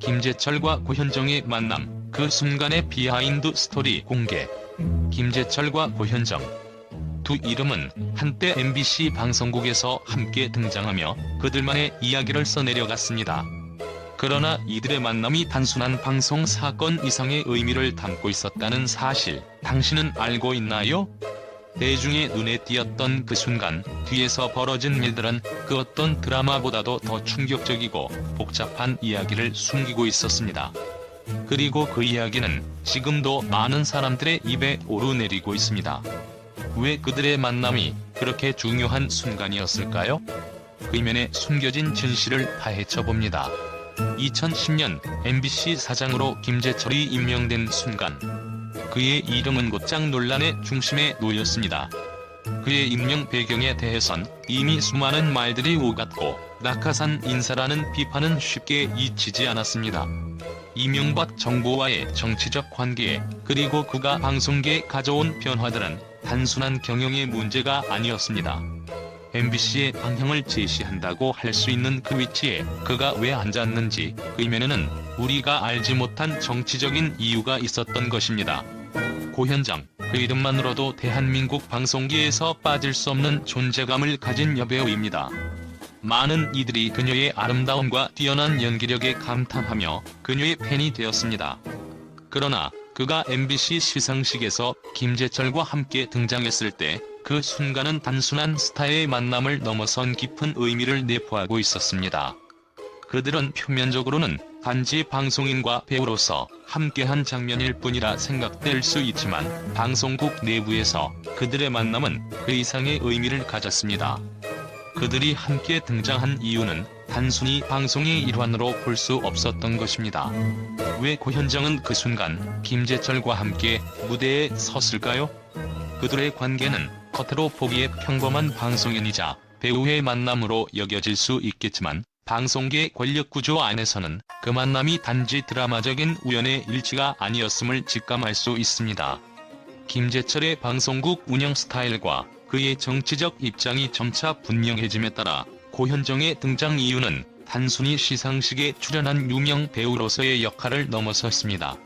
김재철과 고현정의 만남, 그 순간의 비하인드 스토리 공개. 김재철과 고현정. 두 이름은 한때 MBC 방송국에서 함께 등장하며 그들만의 이야기를 써내려갔습니다. 그러나 이들의 만남이 단순한 방송 사건 이상의 의미를 담고 있었다는 사실, 당신은 알고 있나요? 대중의 눈에 띄었던 그 순간, 뒤에서 벌어진 일들은 그 어떤 드라마보다도 더 충격적이고 복잡한 이야기를 숨기고 있었습니다. 그리고 그 이야기는 지금도 많은 사람들의 입에 오르내리고 있습니다. 왜 그들의 만남이 그렇게 중요한 순간이었을까요? 의면에 숨겨진 진실을 파헤쳐 봅니다. 2010년 MBC 사장으로 김재철이 임명된 순간 그의 이름은 곧장 논란의 중심에 놓였습니다. 그의 임명 배경에 대해선 이미 수많은 말들이 오갔고 낙하산 인사라는 비판은 쉽게 잊히지 않았습니다. 이명박 정부와의 정치적 관계 그리고 그가 방송계에 가져온 변화들은 단순한 경영의 문제가 아니었습니다. MBC의 방향을 제시한다고 할 수 있는 그 위치에 그가 왜 앉았는지 의면에는 우리가 알지 못한 정치적인 이유가 있었던 것입니다. 고현정, 그 이름만으로도 대한민국 방송계에서 빠질 수 없는 존재감을 가진 여배우입니다. 많은 이들이 그녀의 아름다움과 뛰어난 연기력에 감탄하며 그녀의 팬이 되었습니다. 그러나 그가 MBC 시상식에서 김재철과 함께 등장했을 때 그 순간은 단순한 스타의 만남을 넘어선 깊은 의미를 내포하고 있었습니다. 그들은 표면적으로는 단지 방송인과 배우로서 함께한 장면일 뿐이라 생각될 수 있지만 방송국 내부에서 그들의 만남은 그 이상의 의미를 가졌습니다. 그들이 함께 등장한 이유는 단순히 방송의 일환으로 볼 수 없었던 것입니다. 왜 고현정은 그 순간 김재철과 함께 무대에 섰을까요? 그들의 관계는 겉으로 보기에 평범한 방송인이자 배우의 만남으로 여겨질 수 있겠지만 방송계 권력 구조 안에서는 그 만남이 단지 드라마적인 우연의 일치가 아니었음을 직감할 수 있습니다. 김재철의 방송국 운영 스타일과 그의 정치적 입장이 점차 분명해짐에 따라 고현정의 등장 이유는 단순히 시상식에 출연한 유명 배우로서의 역할을 넘어섰습니다.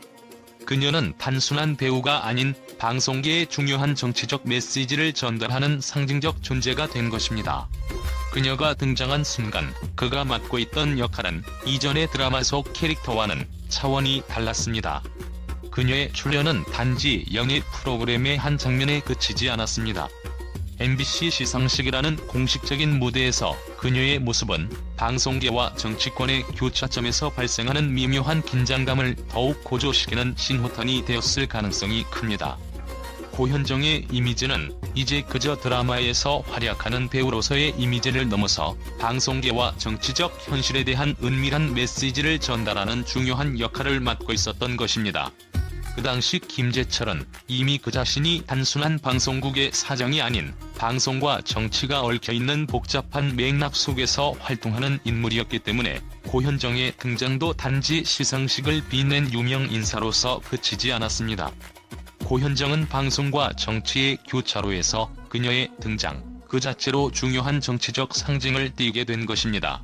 그녀는 단순한 배우가 아닌 방송계의 중요한 정치적 메시지를 전달하는 상징적 존재가 된 것입니다. 그녀가 등장한 순간 그가 맡고 있던 역할은 이전의 드라마 속 캐릭터와는 차원이 달랐습니다. 그녀의 출연은 단지 연예 프로그램의 한 장면에 그치지 않았습니다. MBC 시상식이라는 공식적인 무대에서 그녀의 모습은 방송계와 정치권의 교차점에서 발생하는 미묘한 긴장감을 더욱 고조시키는 신호탄이 되었을 가능성이 큽니다. 고현정의 이미지는 이제 그저 드라마에서 활약하는 배우로서의 이미지를 넘어서 방송계와 정치적 현실에 대한 은밀한 메시지를 전달하는 중요한 역할을 맡고 있었던 것입니다. 그 당시 김재철은 이미 그 자신이 단순한 방송국의 사장이 아닌 방송과 정치가 얽혀있는 복잡한 맥락 속에서 활동하는 인물이었기 때문에 고현정의 등장도 단지 시상식을 빛낸 유명 인사로서 그치지 않았습니다. 고현정은 방송과 정치의 교차로에서 그녀의 등장 그 자체로 중요한 정치적 상징을 띠게 된 것입니다.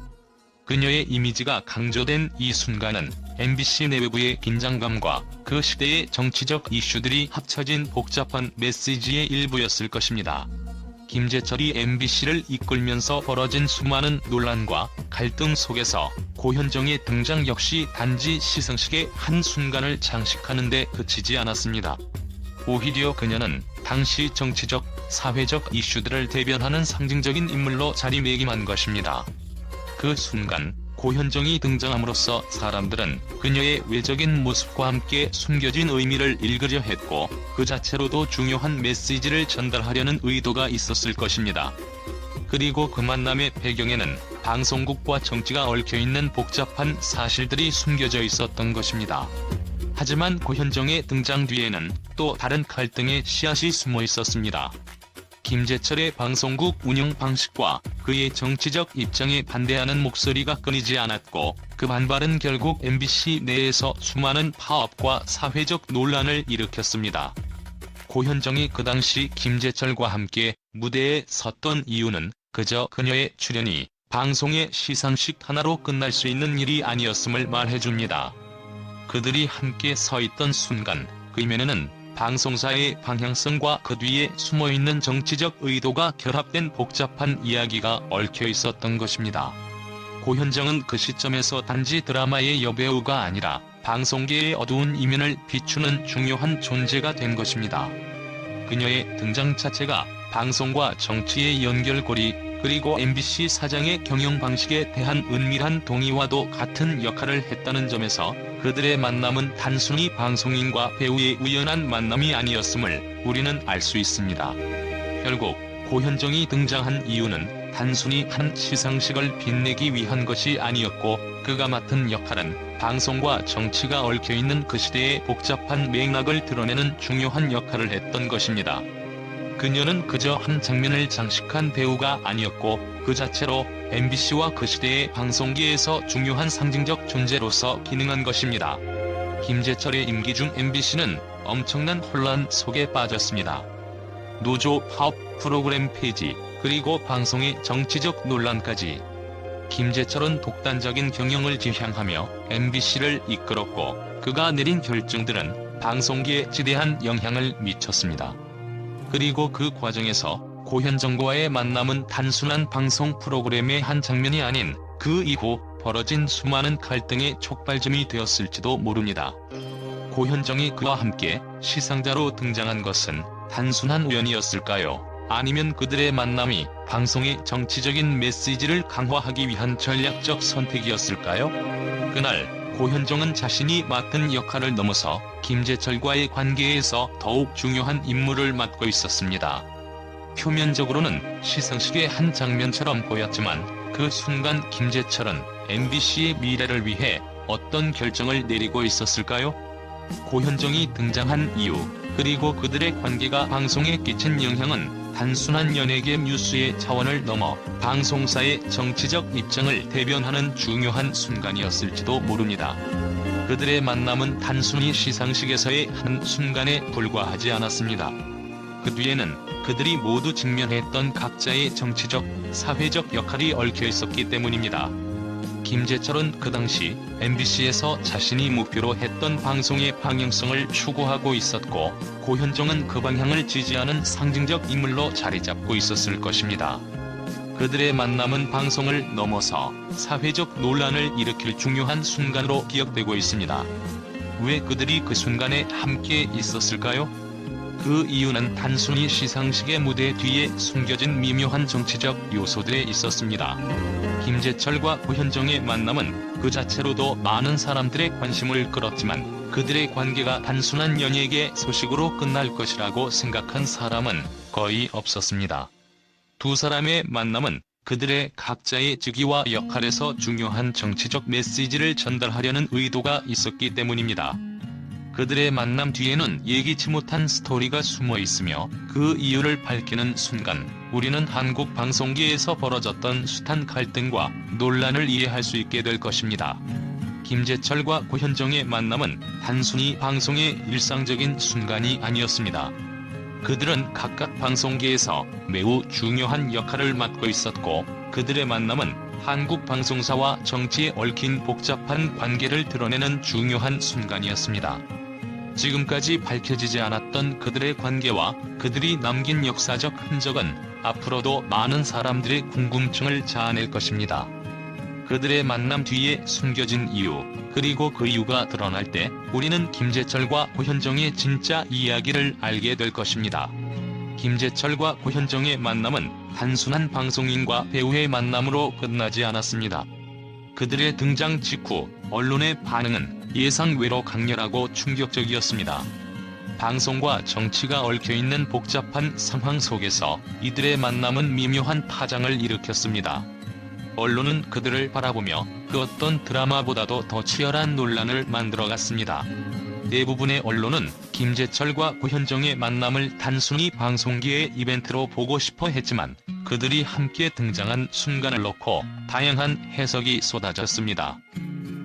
그녀의 이미지가 강조된 이 순간은 MBC 내부의 긴장감과 그 시대의 정치적 이슈들이 합쳐진 복잡한 메시지의 일부였을 것입니다. 김재철이 MBC를 이끌면서 벌어진 수많은 논란과 갈등 속에서 고현정의 등장 역시 단지 시상식의 한 순간을 장식하는 데 그치지 않았습니다. 오히려 그녀는 당시 정치적, 사회적 이슈들을 대변하는 상징적인 인물로 자리매김한 것입니다. 그 순간 고현정이 등장함으로써 사람들은 그녀의 외적인 모습과 함께 숨겨진 의미를 읽으려 했고 그 자체로도 중요한 메시지를 전달하려는 의도가 있었을 것입니다. 그리고 그 만남의 배경에는 방송국과 정치가 얽혀있는 복잡한 사실들이 숨겨져 있었던 것입니다. 하지만 고현정의 등장 뒤에는 또 다른 갈등의 씨앗이 숨어 있었습니다. 김재철의 방송국 운영 방식과 그의 정치적 입장에 반대하는 목소리가 끊이지 않았고 그 반발은 결국 MBC 내에서 수많은 파업과 사회적 논란을 일으켰습니다. 고현정이 그 당시 김재철과 함께 무대에 섰던 이유는 그저 그녀의 출연이 방송의 시상식 하나로 끝날 수 있는 일이 아니었음을 말해줍니다. 그들이 함께 서 있던 순간 그 이면에는 방송사의 방향성과 그 뒤에 숨어있는 정치적 의도가 결합된 복잡한 이야기가 얽혀 있었던 것입니다. 고현정은 그 시점에서 단지 드라마의 여배우가 아니라 방송계의 어두운 이면을 비추는 중요한 존재가 된 것입니다. 그녀의 등장 자체가 방송과 정치의 연결고리 그리고 MBC 사장의 경영 방식에 대한 은밀한 동의와도 같은 역할을 했다는 점에서 그들의 만남은 단순히 방송인과 배우의 우연한 만남이 아니었음을 우리는 알 수 있습니다. 결국 고현정이 등장한 이유는 단순히 한 시상식을 빛내기 위한 것이 아니었고 그가 맡은 역할은 방송과 정치가 얽혀있는 그 시대의 복잡한 맥락을 드러내는 중요한 역할을 했던 것입니다. 그녀는 그저 한 장면을 장식한 배우가 아니었고 그 자체로 MBC와 그 시대의 방송계에서 중요한 상징적 존재로서 기능한 것입니다. 김재철의 임기 중 MBC는 엄청난 혼란 속에 빠졌습니다. 노조 파업 프로그램 폐지 그리고 방송의 정치적 논란까지 김재철은 독단적인 경영을 지향하며 MBC를 이끌었고 그가 내린 결정들은 방송계에 지대한 영향을 미쳤습니다. 그리고 그 과정에서 고현 정과의 만남은 단순한 방송 프로그램의 한 장면이 아닌 그 이후 벌어진 수많은 갈등의 촉발점이 되었을지도 모릅니다. 고현정이 그와 함께 시상자로 등장한 것은 단순한 우연이었을까요? 아니면 그들의 만남이 방송의 정치적인 메시지를 강화하기 위한 전략적 선택이었을까요? 그날 고현정은 자신이 맡은 역할을 넘어서 김재철과의 관계에서 더욱 중요한 임무를 맡고 있었습니다. 표면적으로는 시상식의 한 장면처럼 보였지만 그 순간 김재철은 MBC의 미래를 위해 어떤 결정을 내리고 있었을까요? 고현정이 등장한 이유, 그리고 그들의 관계가 방송에 끼친 영향은 단순한 연예계 뉴스의 차원을 넘어 방송사의 정치적 입장을 대변하는 중요한 순간이었을지도 모릅니다. 그들의 만남은 단순히 시상식에서의 한 순간에 불과하지 않았습니다. 그 뒤에는 그들이 모두 직면했던 각자의 정치적, 사회적 역할이 얽혀 있었기 때문입니다. 김재철은 그 당시 MBC에서 자신이 목표로 했던 방송의 방향성을 추구하고 있었고 고현정은 그 방향을 지지하는 상징적 인물로 자리 잡고 있었을 것입니다. 그들의 만남은 방송을 넘어서 사회적 논란을 일으킬 중요한 순간으로 기억되고 있습니다. 왜 그들이 그 순간에 함께 있었을까요? 그 이유는 단순히 시상식의 무대 뒤에 숨겨진 미묘한 정치적 요소들에 있었습니다. 김재철과 고현정의 만남은 그 자체로도 많은 사람들의 관심을 끌었지만 그들의 관계가 단순한 연예계 소식으로 끝날 것이라고 생각한 사람은 거의 없었습니다. 두 사람의 만남은 그들의 각자의 직위와 역할에서 중요한 정치적 메시지를 전달하려는 의도가 있었기 때문입니다. 그들의 만남 뒤에는 예기치 못한 스토리가 숨어 있으며 그 이유를 밝히는 순간 우리는 한국 방송계에서 벌어졌던 숱한 갈등과 논란을 이해할 수 있게 될 것입니다. 김재철과 고현정의 만남은 단순히 방송의 일상적인 순간이 아니었습니다. 그들은 각각 방송계에서 매우 중요한 역할을 맡고 있었고 그들의 만남은 한국 방송사와 정치에 얽힌 복잡한 관계를 드러내는 중요한 순간이었습니다. 지금까지 밝혀지지 않았던 그들의 관계와 그들이 남긴 역사적 흔적은 앞으로도 많은 사람들의 궁금증을 자아낼 것입니다. 그들의 만남 뒤에 숨겨진 이유, 그리고 그 이유가 드러날 때 우리는 김재철과 고현정의 진짜 이야기를 알게 될 것입니다. 김재철과 고현정의 만남은 단순한 방송인과 배우의 만남으로 끝나지 않았습니다. 그들의 등장 직후 언론의 반응은 예상 외로 강렬하고 충격적이었습니다. 방송과 정치가 얽혀있는 복잡한 상황 속에서 이들의 만남은 미묘한 파장을 일으켰습니다. 언론은 그들을 바라보며 그 어떤 드라마보다도 더 치열한 논란을 만들어갔습니다. 대부분의 언론은 김재철과 고현정의 만남을 단순히 방송계의 이벤트로 보고 싶어 했지만 그들이 함께 등장한 순간을 놓고 다양한 해석이 쏟아졌습니다.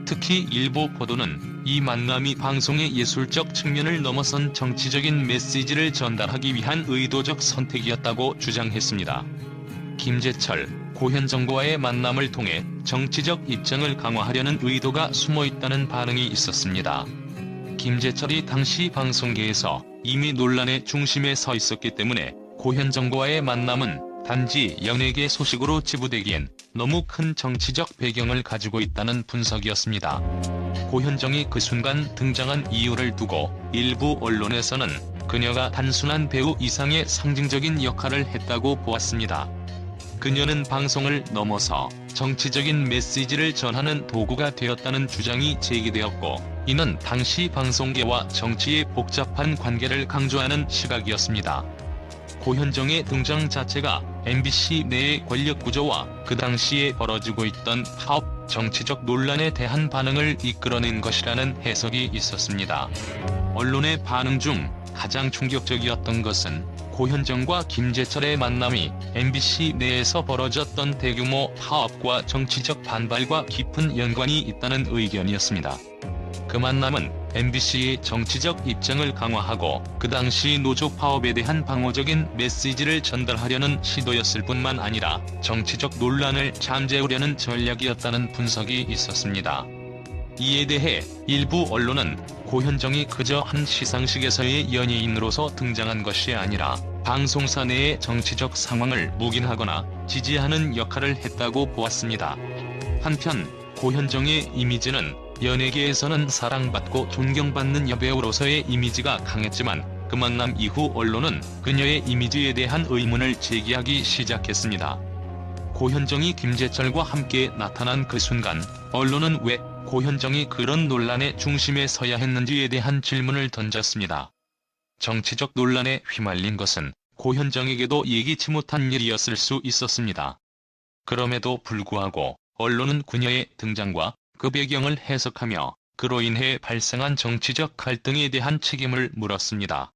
특히 일부 보도는 이 만남이 방송의 예술적 측면을 넘어선 정치적인 메시지를 전달하기 위한 의도적 선택이었다고 주장했습니다. 김재철, 고현정과의 만남을 통해 정치적 입장을 강화하려는 의도가 숨어 있다는 반응이 있었습니다. 김재철이 당시 방송계에서 이미 논란의 중심에 서 있었기 때문에 고현정과의 만남은 단지 연예계 소식으로 지부되기엔 너무 큰 정치적 배경을 가지고 있다는 분석이었습니다. 고현정이 그 순간 등장한 이유를 두고 일부 언론에서는 그녀가 단순한 배우 이상의 상징적인 역할을 했다고 보았습니다. 그녀는 방송을 넘어서 정치적인 메시지를 전하는 도구가 되었다는 주장이 제기되었고 이는 당시 방송계와 정치의 복잡한 관계를 강조하는 시각이었습니다. 고현정의 등장 자체가 MBC 내의 권력 구조와 그 당시에 벌어지고 있던 파업 정치적 논란에 대한 반응을 이끌어낸 것이라는 해석이 있었습니다. 언론의 반응 중 가장 충격적이었던 것은 고현정과 김재철의 만남이 MBC 내에서 벌어졌던 대규모 파업과 정치적 반발과 깊은 연관이 있다는 의견이었습니다. 그 만남은 MBC의 정치적 입장을 강화하고 그 당시 노조 파업에 대한 방어적인 메시지를 전달하려는 시도였을 뿐만 아니라 정치적 논란을 잠재우려는 전략이었다는 분석이 있었습니다. 이에 대해 일부 언론은 고현정이 그저 한 시상식에서의 연예인으로서 등장한 것이 아니라 방송사 내의 정치적 상황을 묵인하거나 지지하는 역할을 했다고 보았습니다. 한편 고현정의 이미지는 연예계에서는 사랑받고 존경받는 여배우로서의 이미지가 강했지만 그 만남 이후 언론은 그녀의 이미지에 대한 의문을 제기하기 시작했습니다. 고현정이 김재철과 함께 나타난 그 순간 언론은 왜 고현정이 그런 논란의 중심에 서야 했는지에 대한 질문을 던졌습니다. 정치적 논란에 휘말린 것은 고현정에게도 예기치 못한 일이었을 수 있었습니다. 그럼에도 불구하고 언론은 그녀의 등장과 그 배경을 해석하며 그로 인해 발생한 정치적 갈등에 대한 책임을 물었습니다.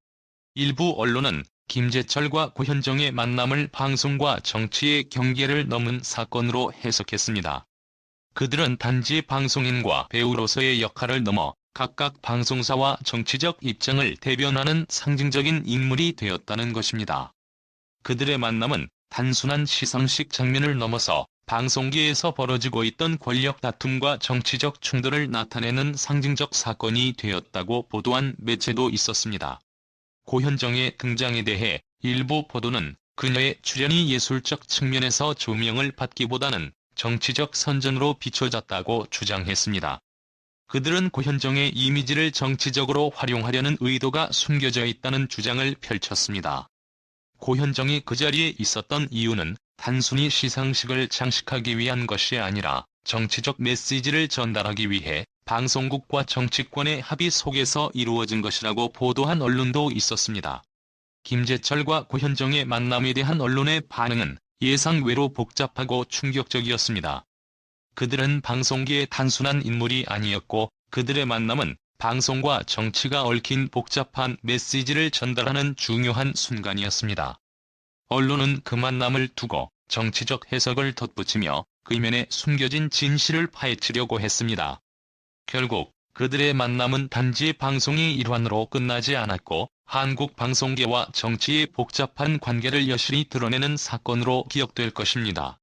일부 언론은 김재철과 고현정의 만남을 방송과 정치의 경계를 넘은 사건으로 해석했습니다. 그들은 단지 방송인과 배우로서의 역할을 넘어 각각 방송사와 정치적 입장을 대변하는 상징적인 인물이 되었다는 것입니다. 그들의 만남은 단순한 시상식 장면을 넘어서 방송계에서 벌어지고 있던 권력 다툼과 정치적 충돌을 나타내는 상징적 사건이 되었다고 보도한 매체도 있었습니다. 고현정의 등장에 대해 일부 보도는 그녀의 출연이 예술적 측면에서 조명을 받기보다는 정치적 선전으로 비춰졌다고 주장했습니다. 그들은 고현정의 이미지를 정치적으로 활용하려는 의도가 숨겨져 있다는 주장을 펼쳤습니다. 고현정이 그 자리에 있었던 이유는 단순히 시상식을 장식하기 위한 것이 아니라 정치적 메시지를 전달하기 위해 방송국과 정치권의 합의 속에서 이루어진 것이라고 보도한 언론도 있었습니다. 김재철과 고현정의 만남에 대한 언론의 반응은 예상외로 복잡하고 충격적이었습니다. 그들은 방송계의 단순한 인물이 아니었고 그들의 만남은 방송과 정치가 얽힌 복잡한 메시지를 전달하는 중요한 순간이었습니다. 언론은 그 만남을 두고 정치적 해석을 덧붙이며 그 이면에 숨겨진 진실을 파헤치려고 했습니다. 결국 그들의 만남은 단지 방송의 일환으로 끝나지 않았고 한국 방송계와 정치의 복잡한 관계를 여실히 드러내는 사건으로 기억될 것입니다.